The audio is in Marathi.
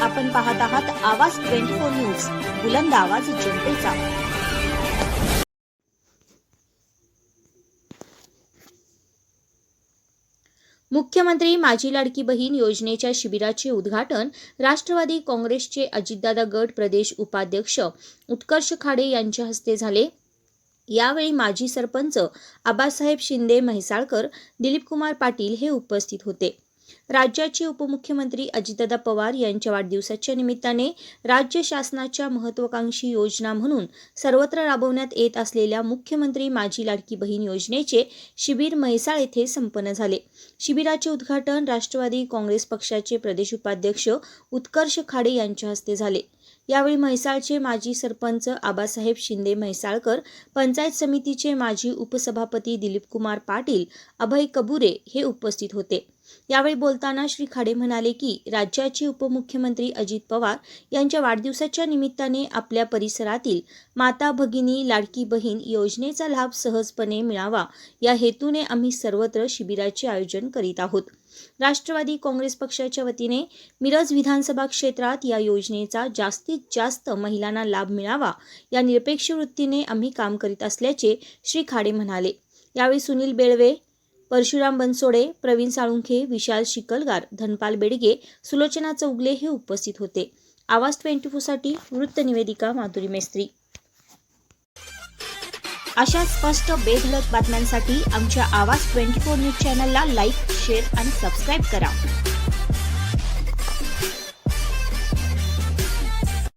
आपण पाहत आहात आवाज ट्वेंटी फोर न्यूज बुलंद आवाज जनतेचा. मुख्यमंत्री माझी लाडकी बहीण योजनेच्या शिबिराचे उद्घाटन राष्ट्रवादी काँग्रेसचे अजितदादा गट प्रदेश उपाध्यक्ष उत्कर्ष खाडे यांच्या हस्ते झाले. यावेळी माजी सरपंच आबासाहेब शिंदे म्हैसाळकर दिलीपकुमार पाटील हे उपस्थित होते. राज्याचे उपमुख्यमंत्री अजितदादा पवार यांच्या वाढदिवसाच्या निमित्ताने राज्य शासनाच्या महत्वाकांक्षी योजना म्हणून सर्वत्र राबवण्यात येत असलेल्या मुख्यमंत्री माझी लाडकी बहीण योजनेचे शिबिर म्हैसाळ येथे संपन्न झाले. शिबिराचे उद्घाटन राष्ट्रवादी काँग्रेस पक्षाचे प्रदेश उपाध्यक्ष उत्कर्ष खाडे यांच्या हस्ते झाले. यावेळी म्हैसाळचे माजी सरपंच आबासाहेब शिंदे म्हैसाळकर पंचायत समितीचे माजी उपसभापती दिलीपकुमार पाटील अभय कबुरे हे उपस्थित होते. यावेळी बोलताना श्री खाडे म्हणाले की राज्याचे उपमुख्यमंत्री अजित पवार यांच्या वाढदिवसाच्या निमित्ताने आपल्या परिसरातील माता भगिनी लाडकी बहीण योजनेचा लाभ सहजपणे मिळावा या हेतूने आम्ही सर्वत्र शिबिराचे आयोजन करीत आहोत. राष्ट्रवादी काँग्रेस पक्षाच्या वतीने मिरज विधानसभा क्षेत्रात या योजनेचा जास्तीत जास्त महिलांना लाभ मिळावा या निरपेक्ष वृत्तीने आम्ही काम करीत असल्याचे श्री खाडे म्हणाले. यावेळी सुनील बेळवे परशुराम बनसोडे प्रवीण साळुंखे विशाल शिकलगार धनपाल बेडगे सुलोचना चौगले हे उपस्थित होते. आवाज ट्वेंटी फोरसाठी वृत्तनिवेदिका माधुरी मेस्त्री. अशा स्पष्ट बेधडक बातम्यांसाठी आमच्या आवाज ट्वेंटी फोर न्यूज चॅनलला लाईक शेअर आणि सबस्क्राईब करा.